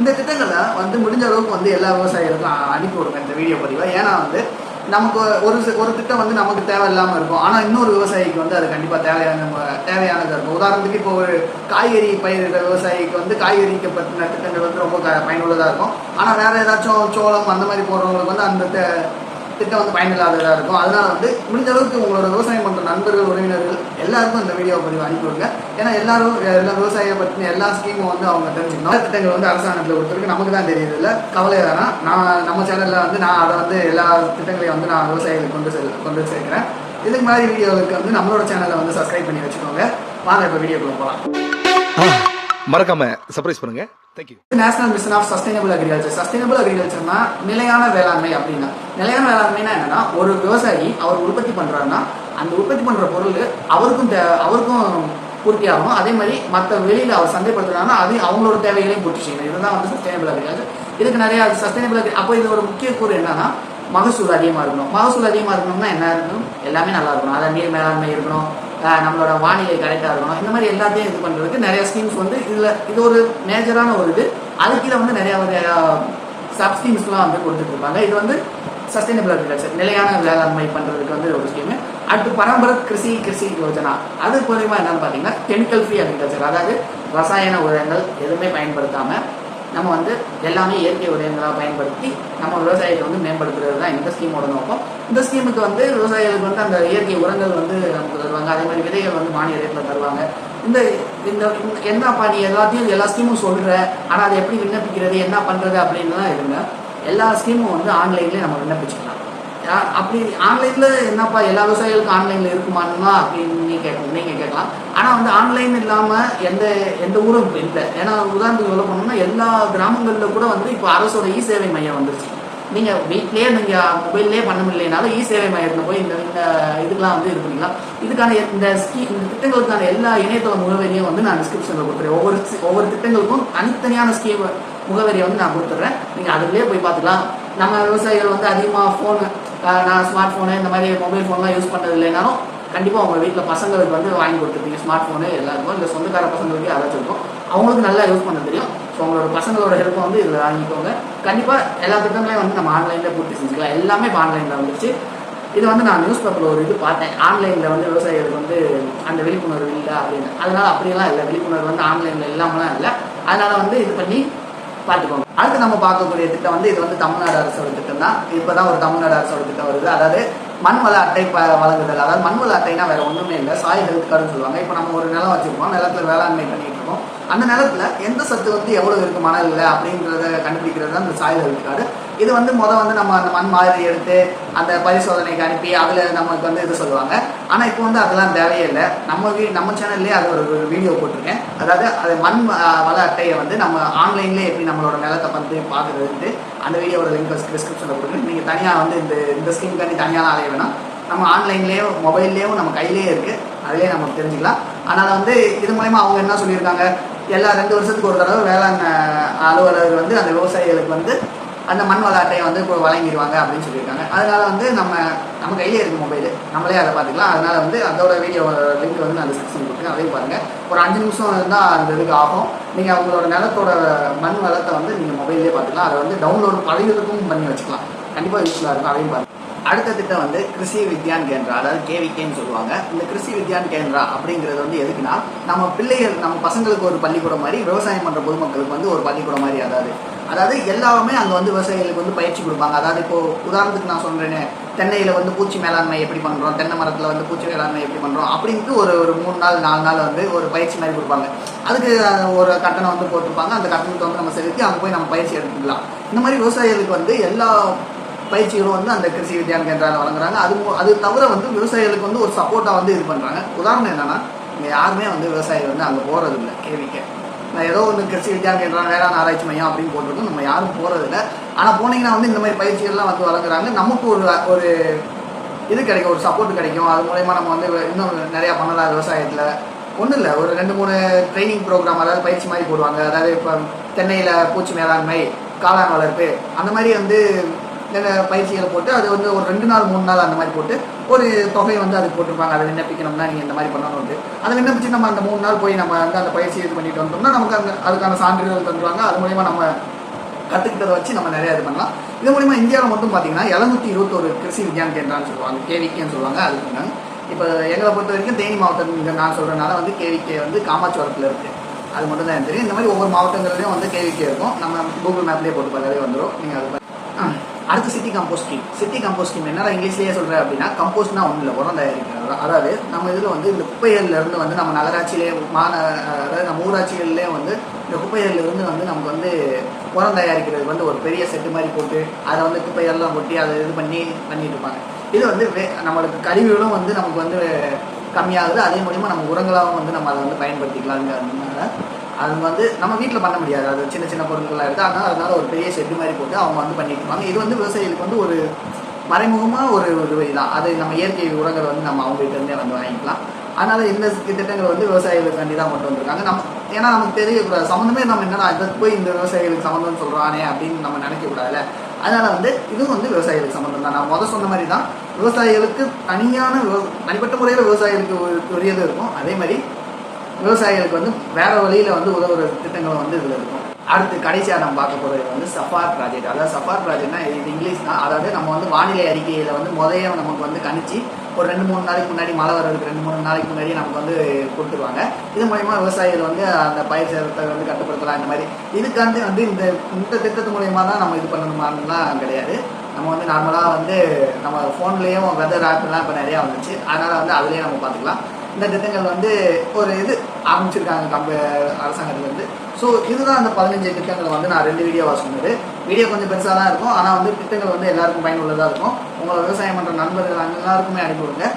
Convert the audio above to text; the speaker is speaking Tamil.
இந்த திட்டங்களை வந்து முடிஞ்ச அளவுக்கு வந்து எல்லா விவசாயிகளுக்கும் அனுப்பி விடுங்க இந்த வீடியோ பதிவாக ஏன்னா வந்து நமக்கு ஒரு ஒரு திட்டம் வந்து நமக்கு தேவையில்லாமல் இருக்கும். ஆனால் இன்னொரு விவசாயிக்கு வந்து அது கண்டிப்பாக தேவையான தேவையானதாக இருக்கும். உதாரணத்துக்கு இப்போ ஒரு காய்கறி பயிரிடுற விவசாயிக்கு வந்து காய்கறிக்கு பற்றின திட்டங்கள் வந்து ரொம்ப க பயனுள்ளதாக இருக்கும். ஆனால் வேறு ஏதாச்சும் சோளம் அந்த மாதிரி போடுறவங்களுக்கு வந்து அந்த த- திட்டம் வந்து பயனில்லாததாக இருக்கும். அதனால் வந்து முடிஞ்ச அளவுக்கு உங்களோட விவசாயம் பண்ணுற நண்பர்கள் உறவினர்கள் எல்லாருக்கும் இந்த வீடியோ பதிவு அனுப்பி கொடுங்க ஏன்னா எல்லாரும் எல்லா விவசாயியை பற்றின எல்லா ஸ்கீமும் வந்து அவங்க தெரிஞ்சுக்கணும். திட்டங்கள் வந்து அரசாங்கத்தில் கொடுத்துருக்கு. நமக்கு தான் தெரியுது இல்லை கவலை வேணாம். நான் நம்ம சேனலில் வந்து நான் அதை வந்து எல்லா திட்டங்களையும் வந்து நான் விவசாயிகளுக்கு கொண்டு செல் கொண்டு சேர்க்குறேன். இதுக்கு மாதிரி வீடியோவுக்கு வந்து நம்மளோட சேனலை வந்து சப்ஸ்கிரைப் பண்ணி வச்சுக்கோங்க. வாங்க இப்போ வீடியோக்குள்ளே போகலாம் மறக்காம சர்ப்ரைஸ் பண்ணுங்க. Thank you National Mission of Sustainable Agriculture sustainable அக்ரிகல்ச்சர்னா நிலையான வேளாண்மை அப்படின்னா நிலையான வேளாண்மைனா என்னன்னா ஒரு விவசாயி அவர் உற்பத்தி பண்றாருன்னா அந்த உற்பத்தி பண்ற பொருள் அவருக்கும் அவருக்கும் பூர்த்தி ஆகும் அதே மாதிரி மற்ற வெளியில் அவர் சந்தைப்படுத்துறாங்கன்னா அது அவங்களோட தேவைகளையும் பூர்த்தி செய்யணும் இதுதான் வந்து சஸ்டைனபிள் அக்ரிகல்ச்சர் இதுக்கு நிறைய சஸ்டைனபிள் அக்ரி அப்போ இதோட முக்கிய கூறு என்னன்னா மகசூல் அதிகமாக இருக்கணும். மகசூல் அதிகமாக இருக்கணும்னா என்ன இருக்கணும்? எல்லாமே நல்லா இருக்கணும். அதாவது நீர் மேலாண்மை இருக்கணும். நம்மளோட வானிலை கரெக்டாக இருக்கணும். இந்த மாதிரி எல்லாத்தையும் இது பண்ணுறதுக்கு நிறைய ஸ்கீம்ஸ் வந்து இதில் இது ஒரு மேஜரான ஒரு இது. அதுக்கு வந்து நிறைய ஒரு சப் ஸ்கீம்ஸ்லாம் வந்து கொடுத்துட்ருப்பாங்க இது வந்து சஸ்டைனபிள் அக்ரிகல்ச்சர் நிலையான வேளாண்மை பண்ணுறதுக்கு வந்து ஒரு ஸ்கீமு அடுத்து பரம்பரத் கிருஷி கிருஷி யோஜனா. அது மூலியமா என்னென்னு பார்த்தீங்கன்னா கெமிக்கல் ஃப்ரீ அக்ரிகல்ச்சர் அதாவது ரசாயன உரங்கள் எதுவுமே பயன்படுத்தாமல் நம்ம வந்து எல்லாமே இயற்கை உரங்களாக பயன்படுத்தி நம்ம விவசாயத்தை வந்து மேம்படுத்துறது தான் இந்த ஸ்கீமோட நோக்கம். இந்த ஸ்கீமுக்கு வந்து விவசாயிகளுக்கு வந்து அந்த இயற்கை உரங்கள் வந்து நமக்கு தருவாங்க. அதே மாதிரி விதைகள் வந்து மானிய ரேட்டில் தருவாங்க. இந்த இந்த இந்த- என்னப்பா நீ எல்லாத்தையும் எல்லா ஸ்கீமும் சொல்கிற ஆனால் அதை எப்படி விண்ணப்பிக்கிறது என்ன பண்ணுறது அப்படின்னு தான் இருங்க எல்லா ஸ்கீமும் வந்து ஆன்லைன்லேயே நம்ம விண்ணப்பிச்சுக்கலாம். அப்படி ஆன்லைன்ல என்னப்பா எல்லா விவசாயிகளுக்கும் ஆன்லைன்ல இருக்குமானா அப்படின்னு நீங்கள் கேட்க நீங்க கேட்கலாம். ஆனா வந்து ஆன்லைன் இல்லாம எந்த எந்த ஊரும் இப்போ இல்லை. ஏன்னா உதாரணத்துக்கு சொல்ல போனோம்னா எல்லா கிராமங்கள்ல கூட வந்து இப்போ அரசோட இ சேவை மையம் வந்துருச்சு. நீங்க வீட்லயே நீங்க மொபைல்லே பண்ண முடியலனாலும் இ சேவை மையத்துல போய் இந்த இந்த இதுக்கெல்லாம் வந்து இது பண்ணிக்கலாம். இதுக்கான இந்த ஸ்கீ இந்த திட்டங்களுக்கான எல்லா இணையதள முகவரியும் வந்து நான் டிஸ்கிரிப்ஷன்ல கொடுத்துறேன். ஒவ்வொரு ஒவ்வொரு திட்டங்களுக்கும் தனித்தனியான ஸ்கீம் முகவரியை வந்து நான் கொடுத்துட்றேன் நீங்கள் அதுலேயே போய் பார்த்துக்கலாம். நம்ம விவசாயிகள் வந்து அதிகமாக ஃபோன் நான் ஸ்மார்ட் ஃபோனு இந்த மாதிரி மொபைல் ஃபோன்லாம் யூஸ் பண்ணுறது இல்லைனாலும் கண்டிப்பாக உங்கள் வீட்டில் பசங்களுக்கு வந்து வாங்கி கொடுத்துருப்பீங்க. ஸ்மார்ட் ஃபோனு எல்லாருக்கும் இல்லை சொந்தக்கார பசங்களுக்கு யாராச்சும் இருக்கும். அவங்களுக்கு நல்லா யூஸ் பண்ண தெரியும். ஸோ உங்களோட பசங்களோட ஹெல்ப்பை வந்து இதில் வாங்கிக்கோங்க. கண்டிப்பாக எல்லா திட்டங்களையும் வந்து நம்ம ஆன்லைனில் பூர்த்தி செஞ்சுக்கலாம். எல்லாமே இப்போ ஆன்லைனில் வந்துருச்சு. இது வந்து நான் நியூஸ் பேப்பரில் ஒரு இது பார்த்தேன். ஆன்லைனில் வந்து விவசாயிகளுக்கு வந்து அந்த விழிப்புணர்வு இல்லை அப்படின்னு. அதனால் அப்படியெல்லாம் இல்லை. விழிப்புணர்வு வந்து ஆன்லைனில் இல்லாமலாம் இல்லை. அதனால் வந்து இது பண்ணி பார்த்துக்கோங்க அடுத்து நம்ம பார்க்கக்கூடிய திட்டம் வந்து இது வந்து தமிழ்நாடு அரசோட திட்டம் தான் இப்போதான் ஒரு தமிழ்நாடு அரசோட திட்டம் வருது. அதாவது மண்வள அட்டை ப- வழங்குதல். அதாவது மண்வள அட்டைனா வேற ஒன்றுமே இல்லை. சாய் ஹெல்த் கார்டுன்னு சொல்லுவாங்க. இப்போ நம்ம ஒரு நிலம் வச்சிருக்கோம். நிலத்துல வேளாண்மை பண்ணிட்டு இருக்கோம். அந்த நேரத்தில் எந்த சத்து வந்து எவ்வளோ இருக்கு மணலில் அப்படின்றத கண்டுபிடிக்கிறது தான் இந்த சாய் விழுக்காடு இது வந்து முத வந்து நம்ம அந்த மண் மாதிரி எடுத்து அந்த பரிசோதனைக்கு அனுப்பி அதில் நமக்கு வந்து இது சொல்லுவாங்க. ஆனால் இப்போ வந்து அதெல்லாம் தேவையே இல்லை நம்ம வீ நம்ம சேனல்லே அது ஒரு வீடியோ போட்டிருக்கேன். அதாவது அது மண் வள அட்டையை வந்து நம்ம ஆன்லைன்லேயே எப்படி நம்மளோட நிலத்தை வந்து பார்க்குறது அந்த வீடியோட லிங்க் டிஸ்கிரிப்ஷனில் கொடுக்குறேன். நீங்கள் தனியாக வந்து இந்த இந்த ஸ்கீம்காண்டி தனியாக அலைய வேணாம். நம்ம ஆன்லைன்லேயோ மொபைல்லேயும் நம்ம கையிலேயே இருக்குது அதிலே நம்ம தெரிஞ்சுக்கலாம். ஆனால் வந்து இது மூலயமா அவங்க என்ன சொல்லியிருக்காங்க? எல்லா ரெண்டு வருஷத்துக்கு ஒரு தடவை வேளாண் அலுவலர்கள் அலுவலர் வந்து அந்த விவசாயிகளுக்கு வந்து அந்த மண் வள அட்டையை வந்து இப்போ வழங்கிடுவாங்க அப்படின்னு சொல்லியிருக்காங்க. அதனால வந்து நம்ம நம்ம கையிலே இருக்கு மொபைல் நம்மளே அதை பார்த்துக்கலாம். அதனால வந்து அதோட வீடியோ லிங்க் வந்து நான் டிஸ்கிரிப்ஷன் கொடுத்துருக்கேன் அதையும் பாருங்க. ஒரு அஞ்சு நிமிஷம் இருந்தால் அந்த இதுக்கு ஆகும். நீங்கள் அவங்களோட நிலத்தோட மண் வளத்தை வந்து நீங்கள் மொபைல்லே பார்த்துக்கலாம். அதை வந்து டவுன்லோட் பழையதுக்கும் பண்ணி வச்சுக்கலாம். கண்டிப்பாக யூஸ்ஃபுல்லாக இருக்கும். அதையும் பாருங்க. அடுத்த திட்டம் வந்து கிருஷி வித்யான் கேந்திரா அதாவது கேவிகேன்னு சொல்லுவாங்க. இந்த கிருஷி வித்யான் கேந்திரா அப்படிங்கிறது வந்து எதுக்குன்னா நம்ம பிள்ளைகள் நம்ம பசங்களுக்கு ஒரு பள்ளிக்கூடம் மாதிரி விவசாயம் பண்ணுற பொதுமக்களுக்கு வந்து ஒரு பள்ளிக்கூடம் மாதிரி அதாவது. அதாவது எல்லாருமே அங்கே வந்து விவசாயிகளுக்கு வந்து பயிற்சி கொடுப்பாங்க. அதாவது இப்போ உதாரணத்துக்கு நான் சொல்கிறேனே தென்னையில் வந்து பூச்சி மேலாண்மை எப்படி பண்ணுறோம் தென்னை மரத்தில் வந்து பூச்சி மேலாண்மை எப்படி பண்ணுறோம் அப்படின்ட்டு ஒரு ஒரு மூணு நாள் நாலு நாள் வந்து ஒரு பயிற்சி மாதிரி கொடுப்பாங்க. அதுக்கு ஒரு கட்டணம் வந்து போட்டிருப்பாங்க. அந்த கட்டணத்தை வந்து நம்ம செலுத்தி அங்கே போய் நம்ம பயிற்சி எடுத்துக்கலாம். இந்த மாதிரி விவசாயிகளுக்கு வந்து எல்லா பயிற்சிகளும் வந்து அந்த கிருஷி வித்யான் கேந்திராவில் வழங்குறாங்க. அது அது தவிர வந்து விவசாயிகளுக்கு வந்து ஒரு சப்போர்ட்டாக வந்து இது பண்ணுறாங்க உதாரணம் என்னன்னா இங்கே யாருமே வந்து விவசாயிகள் வந்து அங்கே போகிறது இல்லை கேவிக்க நான் ஏதோ ஒன்று கிருஷி வித்யான் கேந்திரம் வேளாண் ஆராய்ச்சி மையம் அப்படின்னு போட்டிருக்கோம். நம்ம யாரும் போகிறது இல்லை ஆனால் போனீங்கன்னா வந்து இந்த மாதிரி பயிற்சிகள்லாம் வந்து வழங்குறாங்க. நமக்கு ஒரு ஒரு இது கிடைக்கும் ஒரு சப்போர்ட் கிடைக்கும். அது மூலயமா நம்ம வந்து இன்னும் நிறையா பண்ணலாம் விவசாயத்தில். ஒன்றும் இல்லை. ஒரு ரெண்டு மூணு ட்ரைனிங் ப்ரோக்ராம் அதாவது பயிற்சி மாதிரி போடுவாங்க. அதாவது இப்போ தென்னையில் பூச்சி மேலாண்மை காளான் வளர்ப்பு அந்த மாதிரி வந்து பயிற்சிகளை போட்டு அது வந்து ஒரு ரெண்டு நாள் மூணு நாள் அந்த மாதிரி போட்டு ஒரு தொகையை வந்து அதுக்கு போட்டிருப்பாங்க. அதை விண்ணப்பிக்கணும்னா நீங்கள் இந்த மாதிரி பண்ணணும்னு அதை விண்ணப்பிச்சு நம்ம அந்த மூணு நாள் போய் நம்ம வந்து அந்த பயிற்சி இது பண்ணிட்டு வந்தோம்னா நமக்கு அந்த அதுக்கான சான்றிதழ் தந்துருவாங்க. அது மூலிமா நம்ம கற்றுக்கிட்டதை வச்சு நம்ம நிறையா இது பண்ணலாம். இது மூலிமா இந்தியாவில் மட்டும் பார்த்தீங்கன்னா எழுநூத்தி இருபத்தொரு கிருஷி விஞ்ஞான் கேந்திரான்னு சொல்லுவாங்க. கேவிக்கேன்னு சொல்லுவாங்க. அது பண்ணாங்க இப்போ எங்களை பொறுத்த வரைக்கும் தேனி மாவட்டம் இங்கே நான் சொல்கிறனால வந்து கேவிகே வந்து காமாச்சோரத்தில் இருக்குது அது மட்டும் தான் எனக்கு தெரியும். இந்த மாதிரி ஒவ்வொரு மாவட்டங்கள்லேயும் வந்து கேவிகே இருக்கும். நம்ம கூகுள் மேப்லேயே போட்டு பார்த்தாலே வந்துடும் நீங்கள் அது அடுத்து city compost scheme city compost scheme என்னடா இங்கிலீஷ்லேயே சொல்கிறேன் அப்படின்னா கம்போஸ்ட்னா ஒன்றும் இல்லை உரம் தயாரிக்கிறது. அதாவது நம்ம இதில் வந்து இந்த குப்பைகள்ல இருந்து வந்து நம்ம நகராட்சியிலே மான அதாவது நம்ம ஊராட்சிகள்லேயே வந்து இந்த குப்பைகள்ல இருந்து வந்து நமக்கு வந்து உரம் தயாரிக்கிறது வந்து ஒரு பெரிய செட்டு மாதிரி போட்டு அதை வந்து குப்பைகள்லாம் கொட்டி அதை இது பண்ணி பண்ணிட்டு இருப்பாங்க. இது வந்து வே- நம்மளுக்கு கழிவுகளும் வந்து நமக்கு வந்து கம்மியாகுது. அதே மூலிமா நம்ம உரங்களாகவும் வந்து நம்ம அதை வந்து பயன்படுத்திக்கலாங்கிறதுனால அது வந்து நம்ம வீட்டில் பண்ண முடியாது. அது சின்ன சின்ன பொருட்களாக இருக்குது அதனால் அதனால ஒரு பெரிய ஷெட்டு மாதிரி போட்டு அவங்க வந்து பண்ணிட்டு இருப்பாங்க. இது வந்து விவசாயிகளுக்கு வந்து ஒரு மறைமுகமாக ஒரு ஒரு வழி தான் அது நம்ம இயற்கை உரங்களை வந்து நம்ம அவங்ககிட்ட இருந்தே வந்து வாங்கிக்கலாம். அதனால இந்த திட்டங்கள் வந்து விவசாயிகளுக்கு வேண்டி தான் கொண்டு வந்திருக்காங்க. நம்ம ஏன்னா நமக்கு தெரியக்கூடாது. சம்மந்தமே நம்ம என்னடா இதுக்கு போய் இந்த விவசாயிகளுக்கு சம்மந்தம் சொல்கிறானே அப்படின்னு நம்ம நினைக்கக்கூடாதுல்ல. அதனால வந்து இதுவும் வந்து விவசாயிகளுக்கு சம்மந்தம் தான். நான் முதல் சொன்ன மாதிரி தான் விவசாயிகளுக்கு தனியான விவ- தனிப்பட்ட முறையில் விவசாயிகளுக்கு ஒரு உரியது இருக்கும். அதே மாதிரி விவசாயிகளுக்கு வந்து வேற வழியில வந்து உதவுற திட்டங்கள் வந்து இதுல இருக்கும். அடுத்து கடைசியாக நம்ம பார்க்க போகிறது வந்து சஃபார் ப்ராஜெக்ட் அதாவது சஃபார் ப்ராஜெக்ட்னா இது இங்கிலீஷ் தான். அதாவது நம்ம வந்து வானிலை அறிக்கையில் வந்து முதைய நமக்கு வந்து கணிச்சு ஒரு ரெண்டு மூணு நாளைக்கு முன்னாடி மழை வர்றதுக்கு ரெண்டு மூணு நாளைக்கு முன்னாடி நமக்கு வந்து கொடுத்துருவாங்க. இது மூலயமா விவசாயிகள் வந்து அந்த பயிர் சேதத்தை வந்து கட்டுப்படுத்தலாம் இந்த மாதிரி. இதுக்காண்டி வந்து இந்த இந்த திட்டத்து மூலயமா தான் நம்ம இது பண்ணணுமான்லாம் கிடையாது. நம்ம வந்து நார்மலாக வந்து நம்ம ஃபோன்லேயும் வெதர் ஆப்லாம் இப்போ நிறையா வந்துச்சு. அதனால் வந்து அதுலேயே நம்ம பார்த்துக்கலாம். இந்த திட்டங்கள் வந்து ஒரு இது ஆரம்பிச்சிருக்காங்க கம்ப அரசாங்கத்துலேருந்து ஸோ இதுதான் அந்த பதினஞ்சு திட்டங்களை வந்து நான் ரெண்டு வீடியோவாக சொன்னது. வீடியோ கொஞ்சம் பெருசாக தான் இருக்கும். ஆனால் வந்து திட்டங்கள் வந்து எல்லாருக்கும் பயனுள்ளதாக இருக்கும். உங்களை விவசாயம் பண்ணுற நண்பர்கள் எல்லாருக்குமே அனுப்பி விடுங்க.